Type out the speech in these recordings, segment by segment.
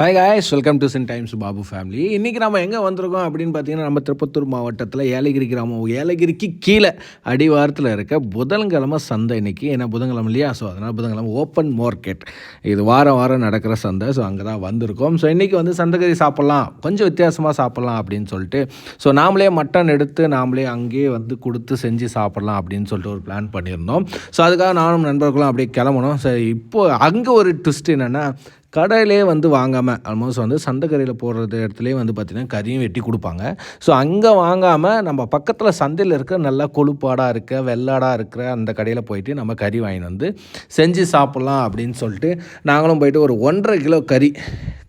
Hi guys welcome to sin times Babu family இன்றைக்கி நம்ம எங்கே வந்திருக்கோம் அப்படின்னு பார்த்தீங்கன்னா நம்ம திருப்பத்தூர் மாவட்டத்தில் ஏலகிரி கிராமம் ஏலகிரிக்கு கீழே அடிவாரத்தில் இருக்க புதன்கிழமை சந்தை இன்னைக்கு. ஏன்னா புதன்கிழமை இல்லையா? ஸோ அதனால் புதன்கிழமை ஓப்பன் மார்க்கெட் இது வாரம் வாரம் நடக்கிற சந்தை. ஸோ அங்கே தான் வந்திருக்கோம். ஸோ இன்றைக்கி வந்து சந்தைக்கறி சாப்பிட்லாம். கொஞ்சம் வித்தியாசமாக சாப்பிட்லாம் அப்படின்னு சொல்லிட்டு ஸோ நாமளே மட்டன் எடுத்து நாமளே அங்கேயே வந்து கொடுத்து செஞ்சு சாப்பிட்லாம் அப்படின்னு சொல்லிட்டு ஒரு பிளான் பண்ணியிருந்தோம். ஸோ அதுக்காக நானும் நண்பர்களும் அப்படியே கிளம்பணும். ஸோ இப்போது அங்கே ஒரு ட்விஸ்ட் என்னென்னா கடையிலே வந்து வாங்காமல் ஆல்மோஸ்ட் வந்து சந்தைக்கறியில் போடுறது இடத்துலேயே வந்து பார்த்திங்கன்னா கறியும் வெட்டி கொடுப்பாங்க. ஸோ அங்கே வாங்காமல் நம்ம பக்கத்தில் சந்தையில் இருக்க நல்லா கொழுப்பாடாக இருக்க வெள்ளாடாக இருக்கிற அந்த கடையில் போயிட்டு நம்ம கறி வாங்கிட்டு வந்து செஞ்சு சாப்பிட்லாம் அப்படின்னு சொல்லிட்டு நாங்களும் போயிட்டு ஒரு ஒன்றரை கிலோ கறி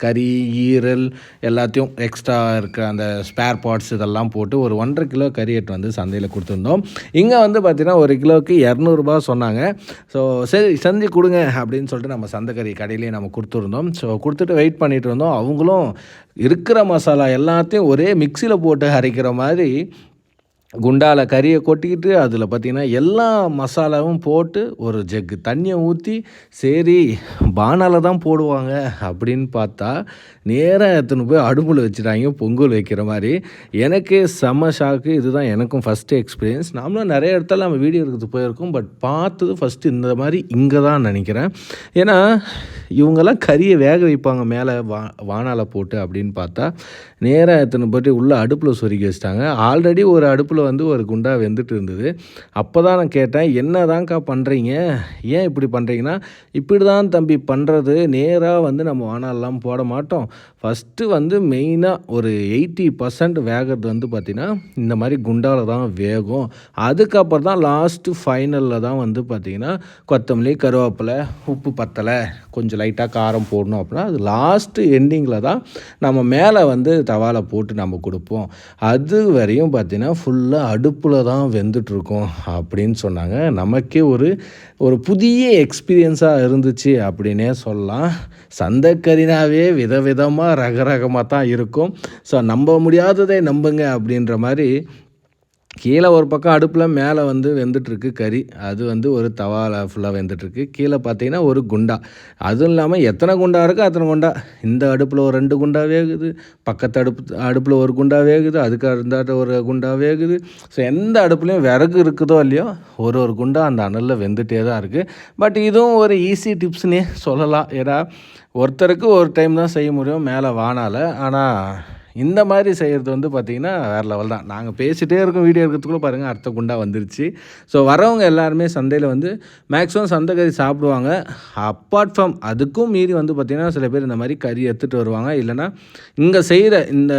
கறி ஈரல் எல்லாத்தையும் எக்ஸ்ட்ரா இருக்க அந்த ஸ்பேர் பார்ட்ஸ் இதெல்லாம் போட்டு ஒரு ஒன்றரை கிலோ கறி எட்டு வந்து சந்தையில் கொடுத்துருந்தோம். இங்கே வந்து பார்த்திங்கன்னா ஒரு கிலோவுக்கு இரநூறுபா சொன்னாங்க. ஸோ சரி செஞ்சு கொடுங்க அப்படின்னு சொல்லிட்டு நம்ம சந்தைக்கறி கடையிலேயே நம்ம கொடுத்துருந்தோம். ஸோ கொடுத்துட்டு வெயிட் பண்ணிகிட்டு இருந்தோம். அவங்களும் இருக்கிற மசாலா எல்லாத்தையும் ஒரே மிக்சியில் போட்டு அரைக்கிற மாதிரி குண்டால கறியை கொட்டிக்கிட்டு அதில் பார்த்திங்கன்னா எல்லா மசாலாவும் போட்டு ஒரு ஜக்கு தண்ணியை ஊற்றி சரி பானால தான் போடுவாங்க அப்படின்னு பார்த்தா நேராக எடுத்துன்னு போய் அடுப்பில் வச்சுட்டாங்க பொங்கல் வைக்கிற மாதிரி. எனக்கு செம்ம ஷாக்கு இதுதான் எனக்கும் ஃபஸ்ட்டு எக்ஸ்பீரியன்ஸ் நாமளும் நிறைய இடத்துல நம்ம வீடியோ எடுக்கிறது போயிருக்கோம் பட் பார்த்தது ஃபஸ்ட்டு இந்த மாதிரி இங்கே தான் நினைக்கிறேன். ஏன்னா இவங்கெல்லாம் கறியை வேக வைப்பாங்க மேலே வா வானால போட்டு அப்படின்னு பார்த்தா நேராக எடுத்துன்னு போட்டு உள்ளே அடுப்பில் சொருக்கி வச்சிட்டாங்க. ஆல்ரெடி ஒரு அடுப்பில் வந்து ஒரு குண்டா வெந்துட்டு இருந்தது. அப்போ தான் நான் கேட்டேன் என்ன தான்க்கா பண்ணுறீங்க ஏன் இப்படி பண்ணுறீங்கன்னா இப்படி தான் தம்பி பண்ணுறது நேராக வந்து நம்ம வானாலெலாம் போட மாட்டோம். ஃபஸ்ட்டு வந்து மெயினாக ஒரு எயிட்டி பர்சன்ட் வேகிறது வந்து பார்த்திங்கன்னா இந்த மாதிரி குண்டாவில் தான் வேகும். அதுக்கப்புறம் தான் லாஸ்ட்டு ஃபைனலில் தான் வந்து பார்த்திங்கன்னா கொத்தமல்லி கருவேப்பிலை உப்பு பத்தலை கொஞ்சம் லைட்டாக காரம் போடணும் அப்படின்னா அது லாஸ்ட்டு எண்டிங்கில் தான் நம்ம மேலே வந்து தவாலை போட்டு நம்ம கொடுப்போம். அது வரையும் பார்த்திங்கன்னா ஃபுல்லாக அடுப்பில் தான் வெந்துட்டுருக்கோம் அப்படின்னு சொன்னாங்க. நமக்கே ஒரு ஒரு புதிய எக்ஸ்பீரியன்ஸாக இருந்துச்சு அப்படின்னே சொல்லலாம். சந்தைக்கறினாவே விதமாக ரகரகமாக தான் இருக்கும். ஸோ நம்ப முடியாததை நம்புங்க அப்படின்ற மாதிரி கீழே ஒரு பக்கம் அடுப்பில் மேலே வந்து வெந்துட்டுருக்கு கறி. அது வந்து ஒரு தவாவில் ஃபுல்லாக வெந்துட்டுருக்கு. கீழே பார்த்தீங்கன்னா ஒரு குண்டா. அதுவும் இல்லாமல் எத்தனை குண்டா இருக்கோ அத்தனை குண்டா. இந்த அடுப்பில் ஒரு ரெண்டு குண்டா வேகுது. பக்கத்து அடுப்பு அடுப்பில் ஒரு குண்டா வேகுது. அதுக்கு இருந்தாட்ட ஒரு குண்டா வேகுது. ஸோ எந்த அடுப்புலையும் விறகு இருக்குதோ இல்லையோ ஒரு ஒரு குண்டா அந்த அனலில் வெந்துகிட்டே தான் இருக்குது பட் இதுவும் ஒரு ஈஸி டிப்ஸ்னே சொல்லலாம். ஏன்னா ஒருத்தருக்கு ஒரு டைம் தான் செய்ய முடியும் மேலே வானால. ஆனால் இந்த மாதிரி செய்கிறது வந்து பார்த்திங்கன்னா வேறு லெவல் தான். நாங்கள் பேசிகிட்டே இருக்கோம் வீடியோ எடுக்கிறதுக்குள்ள பாருங்கள் அடுத்த குண்டா வந்துருச்சு. ஸோ வரவங்க எல்லாருமே சந்தையில் வந்து மேக்ஸிமம் சந்தை கறி சாப்பிடுவாங்க. அப்பார்ட் ஃப்ரம் அதுக்கும் மீறி வந்து பார்த்திங்கன்னா சில பேர் இந்த மாதிரி கறி எடுத்துகிட்டு வருவாங்க. இல்லைனா இங்கே செய்கிற இந்த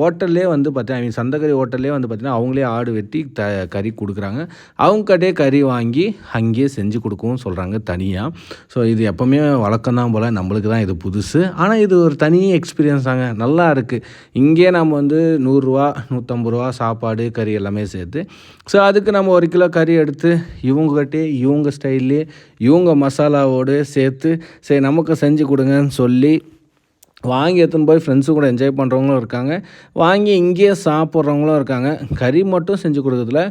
ஹோட்டல்லே வந்து பார்த்தீங்கன்னா மீன் கறி ஹோட்டல்லே வந்து பார்த்திங்கன்னா அவங்களே ஆடு வெட்டி த கறி கொடுக்குறாங்க. அவங்ககிட்டே கறி வாங்கி அங்கேயே செஞ்சு கொடுக்கவும் சொல்கிறாங்க தனியாக ஸோ இது எப்போவுமே வழக்கம் தான் போல் நம்மளுக்கு தான் இது புதுசு. ஆனால் இது ஒரு தனி எக்ஸ்பீரியன்ஸ் தாங்க. நல்லா இருக்குது இங்கேயே நம்ம வந்து நூறுரூவா நூற்றம்பது ரூபா சாப்பாடு கறி எல்லாமே சேர்த்து ஸோ அதுக்கு நம்ம ஒரு கிலோ கறி எடுத்து இவங்ககிட்டே இவங்க ஸ்டைல்லே இவங்க மசாலாவோடு சேர்த்து சரி நமக்கு செஞ்சு கொடுங்கன்னு சொல்லி வாங்கி எடுத்துன்னு போய் ஃப்ரெண்ட்ஸு கூட என்ஜாய் பண்ணுறவங்களும் இருக்காங்க. வாங்கி இங்கேயே சாப்பிட்றவங்களும் இருக்காங்க. கறி மட்டும் செஞ்சு கொடுக்குறதுல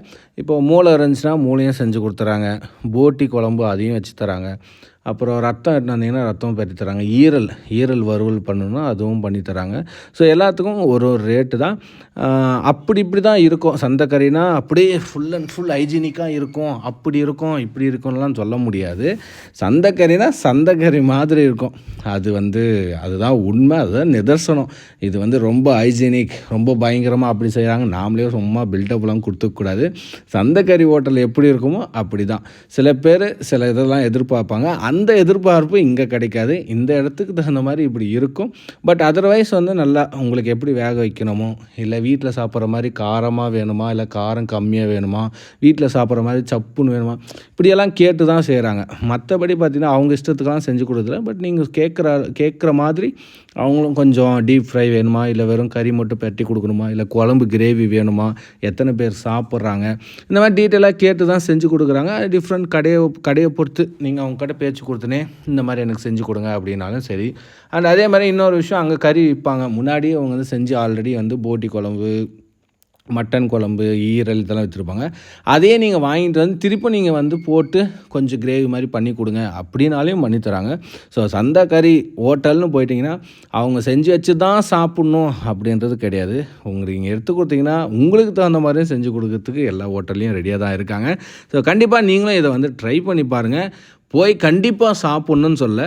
இப்போ மூளை இருந்துச்சுன்னா மூளையும் செஞ்சு கொடுத்துறாங்க. போட்டி குழம்பு அதையும் வச்சு தராங்க. அப்புறம் ரத்தம் எடுத்து ரத்தம் பெற்று தராங்க. ஈரல் ஈரல் வறுவல் பண்ணணும்னா அதுவும் பண்ணி தராங்க. ஸோ எல்லாத்துக்கும் ஒரு ஒரு ரேட்டு தான். அப்படி இப்படி தான் இருக்கும். சந்தைக்கறினா அப்படியே ஃபுல் அண்ட் ஃபுல் ஹைஜீனிக்காக இருக்கும். அப்படி இருக்கும் இப்படி இருக்கும்லாம் சொல்ல முடியாது. சந்தைக்கறினா சந்தைக்கறி மாதிரி இருக்கும். அது வந்து அதுதான் உண்மை அதுதான் நிதர்சனம். இது வந்து ரொம்ப ஹைஜீனிக் ரொம்ப பயங்கரமாக அப்படி செய்கிறாங்க நாமளே சும்மா பில்டப்லாம் கொடுத்துக்கூடாது சந்தைக்கறி ஹோட்டல் எப்படி இருக்குமோ அப்படி தான் சில பேர் சில இதெல்லாம் எதிர்பார்ப்பாங்க. அந்த எதிர்பார்ப்பு இங்கே கிடைக்காது. இந்த இடத்துக்கு தகுந்த மாதிரி இப்படி இருக்கும். பட் அதர்வைஸ் வந்து நல்லா உங்களுக்கு எப்படி வேக வைக்கணுமோ இல்லை வீட்டில் சாப்பிட்ற மாதிரி காரமாக வேணுமா இல்லை காரம் கம்மியாக வேணுமா வீட்டில் சாப்பிட்ற மாதிரி சப்புன்னு வேணுமா இப்படியெல்லாம் கேட்டு தான் செய்கிறாங்க மற்றபடி பார்த்தீங்கன்னா அவங்க இஷ்டத்துக்கெல்லாம் செஞ்சு கொடுத்துல பட் நீங்கள் கேட்குற கேட்குற மாதிரி அவங்களும் கொஞ்சம் டீப் ஃப்ரை வேணுமா இல்லை வெறும் கறி மட்டும் பெட்டி கொடுக்கணுமா இல்லை குழம்பு கிரேவி வேணுமா எத்தனை பேர் சாப்பிட்றாங்க இந்த மாதிரி டீட்டெயிலாக கேட்டு தான் செஞ்சு கொடுக்குறாங்க. டிஃப்ரெண்ட் கடையை கடையை பொறுத்து நீங்கள் அவங்க கடை பேச்சு கொடுத்தனே இந்த மாதிரி எனக்கு செஞ்சு கொடுங்க அப்படின்னாலும் சரி. அண்ட் அதே மாதிரி இன்னொரு விஷயம் அங்கே கறி விற்பாங்க முன்னாடியே அவங்க வந்து செஞ்சு ஆல்ரெடி வந்து போட்டி குழம்பு மட்டன் குழம்பு ஈரல் இதெல்லாம் வச்சுருப்பாங்க. அதே நீங்கள் வாங்கிட்டு வந்து திருப்பி நீங்கள் வந்து போட்டு கொஞ்சம் கிரேவி மாதிரி பண்ணி கொடுங்க அப்படின்னாலையும் பண்ணி தராங்க. ஸோ சந்தை கறி ஹோட்டல்னு போயிட்டிங்கன்னா அவங்க செஞ்சு வச்சு தான் சாப்பிட்ணும் அப்படின்றது கிடையாது. உங்களுக்கு நீங்கள் எடுத்து கொடுத்தீங்கன்னா உங்களுக்கு தகுந்த மாதிரியும் செஞ்சு கொடுக்கறதுக்கு எல்லா ஹோட்டல்லையும் ரெடியாக தான் இருக்காங்க. ஸோ கண்டிப்பாக நீங்களும் இதை வந்து ட்ரை பண்ணி பாருங்கள் போய் கண்டிப்பாக சாப்பிட்ணுன்னு சொல்ல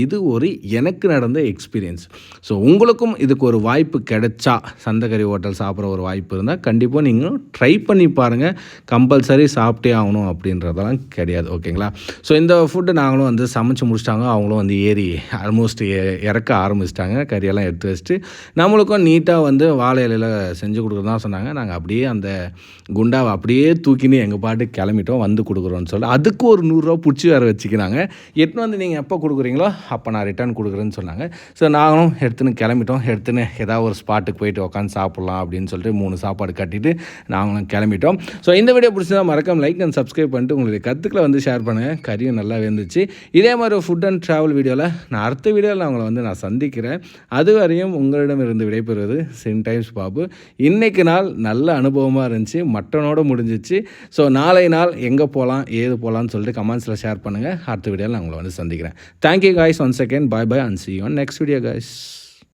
இது ஒரு எனக்கு நடந்த எக்ஸ்பீரியன்ஸ் ஸோ உங்களுக்கும் இதுக்கு ஒரு வாய்ப்பு கிடைச்சா சந்தகரி ஹோட்டல் சாப்பிட்ற ஒரு வாய்ப்பு இருந்தால் கண்டிப்பாக நீங்களும் ட்ரை பண்ணி பாருங்கள் கம்பல்சரி சாப்பிட்டே ஆகணும் அப்படின்றதெல்லாம் கிடையாது ஓகேங்களா? ஸோ இந்த ஃபுட்டு நாங்களும் வந்து சமைச்சு முடிச்சிட்டாங்க. அவங்களும் வந்து ஏறி ஆல்மோஸ்ட் இறக்க ஆரம்பிச்சிட்டாங்க. கறியெல்லாம் எடுத்து வச்சுட்டு நம்மளுக்கும் நீட்டாக வந்து வாழை இலையில் செஞ்சு கொடுக்குறதா சொன்னாங்க. நாங்கள் அப்படியே அந்த குண்டாவை அப்படியே தூக்கின்னு எங்கள் பாட்டு கிளம்பிட்டோம். வந்து கொடுக்குறோன்னு சொல்லி அதுக்கு ஒரு நூறுரூவா பிடிச்சி வேறு வச்சுக்கினாங்க எட்டுன்னு வந்து நீங்கள் எப்போ கொடுக்குறீங்களோ அப்போ நான் ரிட்டர்ன் கொடுக்குறேன்னு சொன்னாங்க. ஸோ நாங்களும் எடுத்துன்னு கிளம்பிட்டோம். எடுத்துன்னு ஏதாவது ஒரு ஸ்பாட்டுக்கு போயிட்டு உட்காந்து சாப்பிட்லாம் அப்படின்னு சொல்லிட்டு மூணு சாப்பாடு கட்டிட்டு நாங்களும் கிளம்பிட்டோம். ஸோ இந்த வீடியோ பிடிச்சதா மறக்காம லைக் அண்ட் சப்ஸ்கிரைப் பண்ணிட்டு உங்களுடைய கருத்துக்களை வந்து ஷேர் பண்ணுங்கள் கறியும் நல்லா வெந்துச்சு இதே மாதிரி ஒரு ஃபுட் அண்ட் ட்ராவல் வீடியோவில் நான் அடுத்த வீடியோவில் அவங்கள வந்து நான் சந்திக்கிறேன். அது வரையும் உங்களிடமிருந்து விடைபெறுவது சென் டைம்ஸ் பாபு. இன்னைக்கு நாள் நல்ல அனுபவமாக இருந்துச்சு. மட்டனோட முடிஞ்சிச்சு. ஸோ நாளை நாள் எங்கே போகலாம் ஏது போகலான்னு சொல்லிட்டு கமெண்ட்ஸில் ஷேர் பண்ணுங்கள் அடுத்த வீடியோவில் நான் உங்களை வந்து சந்திக்கிறேன். Thank you guys one second bye bye and see one next video guys